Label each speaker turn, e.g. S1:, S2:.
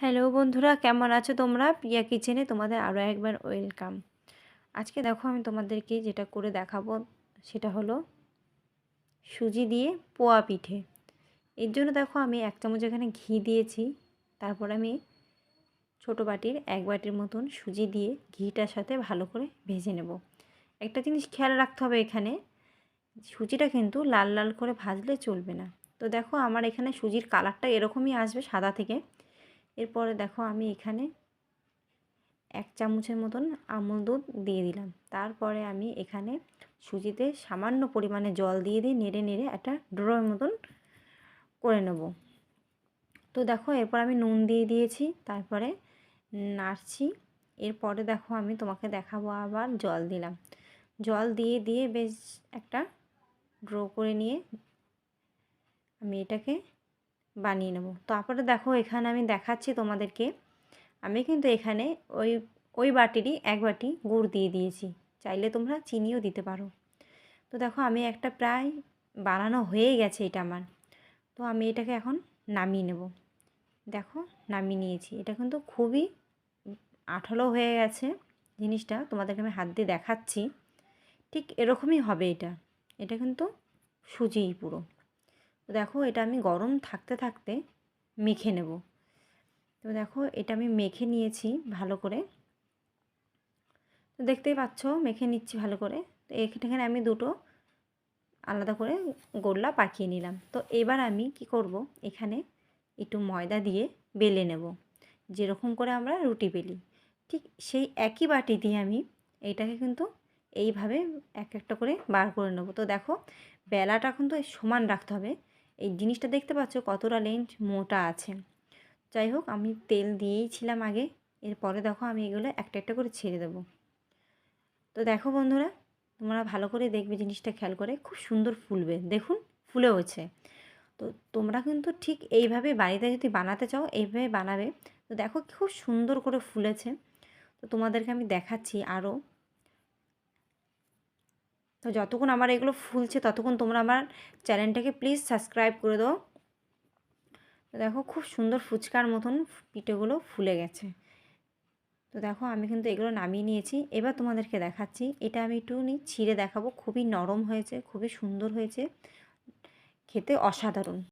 S1: Hello বন্ধুরা, কেমন আছো তোমরা? প্রিয়া কিচেনে তোমাদের আরও একবার ওয়েলকাম। আজকে দেখো আমি তোমাদেরকে যেটা করে দেখাবো, সেটা হলো সুজি দিয়ে পোয়া পিঠে। এর জন্য দেখো আমি এক চামচ এখানে ঘি দিয়েছি, তারপর আমি ছোটো বাটির এক বাটির মতন সুজি দিয়ে ঘিটার সাথে ভালো করে ভেজে নেব। একটা জিনিস খেয়াল রাখতে হবে এখানে, সুজিটা কিন্তু লাল লাল করে ভাজলে চলবে না। তো দেখো আমার এখানে সুজির কালারটা এরকমই আসবে সাদা থেকে। এরপরে দেখো আমি এখানে এক চামচের মতন আমুল দুধ দিয়ে দিলাম। তারপরে আমি এখানে সুজিতে সামান্য পরিমাণে জল দিয়ে দিয়ে নেড়ে নেড়ে একটা ড্রোয়ের মতন করে নেব। তো দেখো এরপর আমি নুন দিয়ে দিয়েছি, তারপরে নাড়ছি। এরপরে দেখো আমি তোমাকে দেখাবো আবার জল দিলাম। জল দিয়ে দিয়ে বেশ একটা ড্রো করে নিয়ে আমি এটাকে বানিয়ে নেব। তারপরে দেখো, এখানে আমি দেখাচ্ছি তোমাদেরকে। আমি কিন্তু এখানে ওই ওই বাটিরই এক বাটি গুড় দিয়ে দিয়েছি। চাইলে তোমরা চিনিও দিতে পারো। তো দেখো, আমি একটা প্রায় বানানো হয়ে গেছে এটা আমার। তো আমি এটাকে এখন নামিয়ে নেব। দেখো, নামিয়ে নিয়েছি। এটা কিন্তু খুবই আঠালো হয়ে গেছে জিনিসটা। তোমাদেরকে আমি হাত দিয়ে দেখাচ্ছি। ঠিক এরকমই হবে এটা। এটা কিন্তু সুজিই পুরো। তো দেখো এটা আমি গরম থাকতে থাকতে মেখে নেব। তো দেখো এটা আমি মেখে নিয়েছি ভালো করে। তো দেখতেই পাচ্ছ মেখে নিচ্ছি ভালো করে। তো এখানে আমি দুটো আলাদা করে গোল্লা পাকিয়ে নিলাম। তো এবার আমি কি করব? এখানে একটু ময়দা দিয়ে বেলে নেব। যেরকম করে আমরা রুটি বেলি। ঠিক সেই একই বাটি দিয়ে আমি এইটাকে কিন্তু এইভাবে এক একটা করে বার করে নেব। তো দেখো বেলাটা কিন্তু সমান রাখতে হবে। এই জিনিসটা দেখতে পাচ্ছ কতটা লেন্থ মোটা আছে। যাই হোক, আমি তেল দিয়েই ছিলাম আগে, এরপরে দেখো আমি এগুলো একটা একটা করে ছেড়ে দেবো। তো দেখো বন্ধুরা, তোমরা ভালো করে দেখবে জিনিসটা খেয়াল করে, খুব সুন্দর ফুলবে। দেখুন, ফুলে হচ্ছে তো তোমরা কিন্তু ঠিক এইভাবে বাড়িতে যদি বানাতে চাও, এইভাবে বানাবে। তো দেখো খুব সুন্দর করে ফুলেছে। তো তোমাদেরকে আমি দেখাচ্ছি আরও। তো যতক্ষণ আমার এগুলো ফুলছে, ততক্ষণ তোমরা আমার চ্যানেলটাকে প্লিজ সাবস্ক্রাইব করে দাও। তো দেখো খুব সুন্দর ফুচকার মতন পিঠেগুলো ফুলে গেছে। তো দেখো আমি কিন্তু এগুলো নামিয়ে নিয়েছি। এবার তোমাদেরকে দেখাচ্ছি। এটা আমি একটু ছিঁড়ে দেখাবো। খুবই নরম হয়েছে, খুবই সুন্দর হয়েছে। খেতে অসাধারণ।